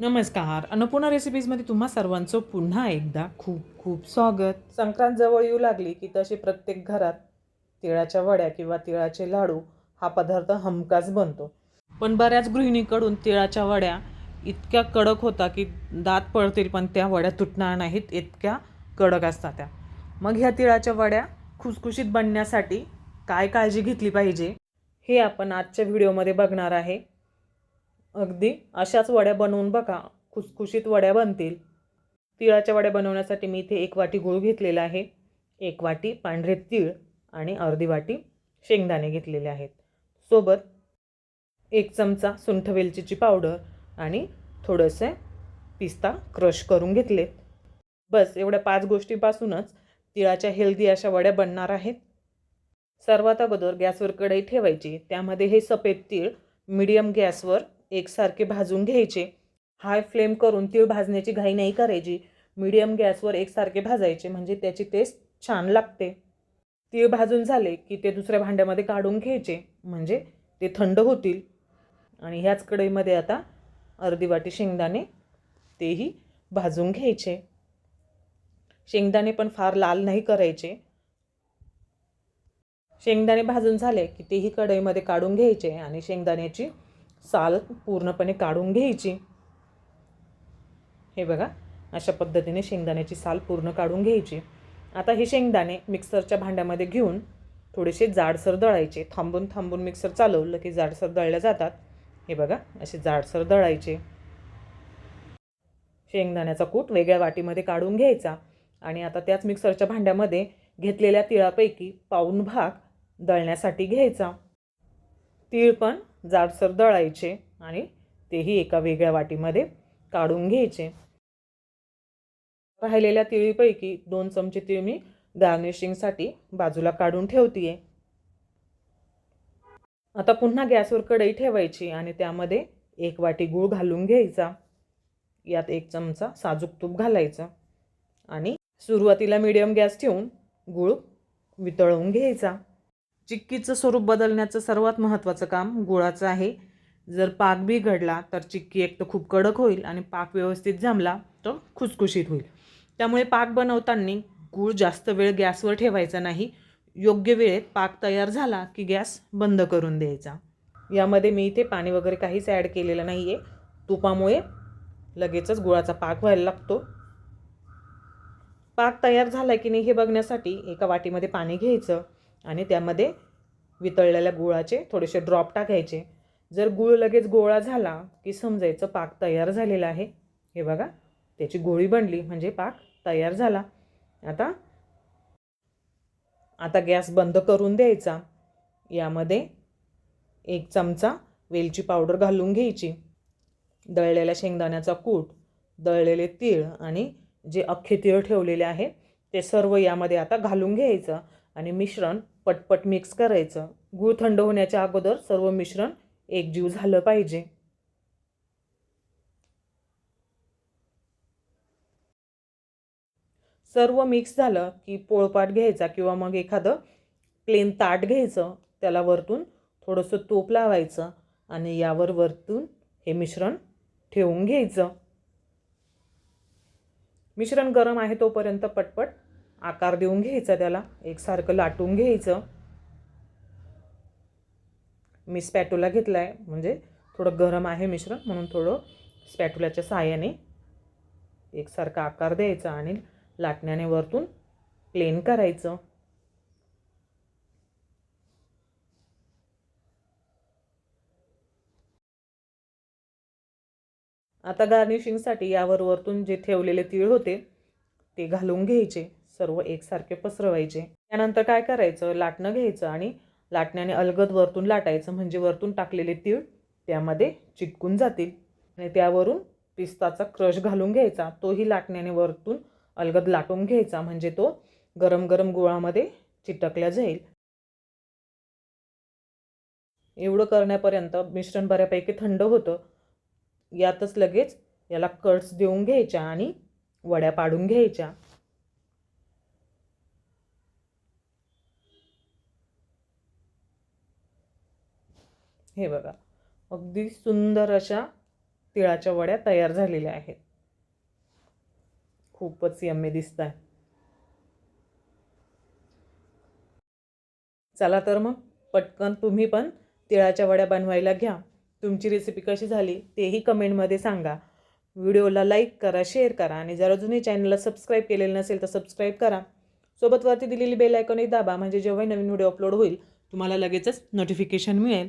नमस्कार. अन्नपूर्णा रेसिपीजमध्ये तुम्हा सर्वांचं पुन्हा एकदा खूप खूप स्वागत. संक्रांत जवळ येऊ लागली की तशी प्रत्येक घरात तिळाच्या वड्या किंवा तिळाचे लाडू हा पदार्थ हमखास बनतो. पण बऱ्याच गृहिणीकडून तिळाच्या वड्या इतक्या कडक होता की दात पडतील पण त्या वड्या तुटणार नाहीत इतक्या कडक असतात त्या. मग ह्या तिळाच्या वड्या खुसखुशीत बनण्यासाठी काय काळजी घेतली पाहिजे हे आपण आजच्या व्हिडिओमध्ये बघणार आहे. अगदी. अशाच वड्या बनवून बघा. खुसखुशीत वड्या बनतील. तिळाच्या वड्या बनवण्यासाठी मी इथे एक वाटी गूळ घेतलेला आहे. एक वाटी पांढरे तीळ आणि अर्धी वाटी शेंगदाणे घेतलेले आहेत. सोबत एक चमचा सुंठ वेलचीची पावडर आणि थोडंसं पिस्ता क्रश करून घेतले. बस एवढ्या पाच गोष्टीपासूनच तिळाच्या हेल्दी अशा वड्या बनणार आहेत. सर्वात अगोदर गॅसवर कढई ठेवायची. त्यामध्ये हे सफेद तीळ मीडियम गॅसवर एकसारखे भाजून घ्यायचे. हाय फ्लेम करून तीळ भाजण्याची घाई नाही करायची. मिडियम गॅसवर एकसारखे भाजायचे म्हणजे त्याची टेस्ट छान लागते. तीळ भाजून झाले की ते दुसऱ्या भांड्यामध्ये काढून घ्यायचे म्हणजे ते थंड होतील. आणि ह्याच कढईमध्ये आता अर्धी वाटी शेंगदाणे तेही भाजून घ्यायचे. शेंगदाणे पण फार लाल नाही करायचे. शेंगदाणे भाजून झाले की तेही कढईमध्ये काढून घ्यायचे आणि शेंगदाण्याची साल पूर्णपणे काढून घ्यायची. हे बघा अशा पद्धतीने शेंगदाण्याची साल पूर्ण काढून घ्यायची. आता हे शेंगदाणे मिक्सरच्या भांड्यामध्ये घेऊन थोडेसे जाडसर दळायचे. थांबून थांबून मिक्सर चालवलं की जाडसर दळल्या जातात. हे बघा असे जाडसर दळायचे. शेंगदाण्याचा कूट वेगळ्या वाटीमध्ये काढून घ्यायचा आणि आता त्याच मिक्सरच्या भांड्यामध्ये घेतलेल्या तिळापैकी पाऊन भाग दळण्यासाठी घ्यायचा. तीळ पण जाडसर दळायचे आणि तेही एका वेगळ्या वाटीमध्ये काढून घ्यायचे. राहिलेल्या तिळीपैकी दोन चमचे तीळ मी गार्निशिंगसाठी बाजूला काढून ठेवतीये. आता पुन्हा गॅसवर कढई ठेवायची आणि त्यामध्ये एक वाटी गूळ घालून घ्यायचा. यात एक चमचा साजूक तूप घालायचं आणि सुरुवातीला मिडियम गॅस ठेवून गूळ वितळवून घ्यायचा. चिक्कीचं स्वरूप बदलण्याचं सर्वात महत्त्वाचं काम गुळाचं आहे. जर पाक बिघडला तर चिक्की एक तर खूप कडक होईल आणि पाक व्यवस्थित जमला तर खुसखुशीत होईल. त्यामुळे पाक बनवताना गूळ जास्त वेळ गॅसवर ठेवायचा नाही. योग्य वेळेत पाक तयार झाला की गॅस बंद करून द्यायचा. यामध्ये मी इथे पाणी वगैरे काहीच ॲड केलेलं नाही आहे तुपामुळे लगेचच गुळाचा पाक व्हायला लागतो. पाक तयार झाला की नाही हे बघण्यासाठी एका वाटीमध्ये पाणी घ्यायचं. आणि त्यामध्ये वितळलेल्या गुळाचे थोडेसे ड्रॉप टाकायचे. जर गुळ लगेच गोळा झाला की समजायचं पाक तयार झालेला आहे. हे बघा त्याची गोळी बनली म्हणजे पाक तयार झाला. आता आता गॅस बंद करून द्यायचा. यामध्ये एक चमचा वेलची पावडर घालून घ्यायची. दळलेल्या शेंगदाण्याचा कूट दळलेले तीळ आणि जे अख्खे तीळ ठेवलेले आहे ते सर्व यामध्ये आता घालून घ्यायचं आणि मिश्रण पटपट मिक्स करायचं. गूळ थंड होण्याच्या अगोदर सर्व मिश्रण एकजीव झालं पाहिजे. सर्व मिक्स झालं की पोळपाट घ्यायचा किंवा मग एखादं प्लेन ताट घ्यायचं. त्याला वरतून थोडंसं तूप लावायचं आणि यावर वरतून हे मिश्रण ठेवून घ्यायचं. मिश्रण गरम आहे तोपर्यंत पटपट आकार देऊन घ्यायचा त्याला. एकसारखं लाटून घ्यायचं. मी स्पॅटोला घेतला आहे म्हणजे थोडं गरम आहे मिश्रण म्हणून थोडं स्पॅटुलाच्या सहाय्याने एकसारखा आकार द्यायचा आणि लाटण्याने वरतून प्लेन करायचं. आता गार्निशिंगसाठी यावर वरतून जे ठेवलेले तीळ होते ते घालून घ्यायचे. सर्व एकसारखे पसरवायचे. त्यानंतर काय करायचं? लाटणं घ्यायचं आणि लाटण्याने अलगद वरतून लाटायचं. म्हणजे वरतून टाकलेले तीळ त्यामध्ये चिटकून जातील. आणि त्यावरून पिस्ताचा क्रश घालून घ्यायचा. तोही लाटण्याने वरतून अलगद लाटून घ्यायचा. म्हणजे तो गरम गरम गुळामध्ये चिटकल्या जाईल. एवढं करण्यापर्यंत मिश्रण बऱ्यापैकी थंड होतं. यातच लगेच याला कट्स देऊन घ्यायच्या आणि वड्या पाडून घ्यायच्या. हे बघा. अगदी सुंदर अशा तिळाच्या वड्या तयार झालेल्या आहेत. खूपच यम्मी दिसत आहे चला तर मग पटकन तुम्ही पण तिळाच्या वड्या बनवायला घ्या. तुमची रेसिपी कशी झाली तेही कमेंटमध्ये सांगा. व्हिडिओला लाईक करा शेअर करा आणि जर अजूनही चॅनलला सबस्क्राईब केलेलं नसेल तर सबस्क्राईब करा. सोबतवरती दिलेली बेल आयकॉनही दाबा म्हणजे जेव्हाही नवीन व्हिडिओ अपलोड होईल तुम्हाला लगेचच नोटिफिकेशन मिळेल.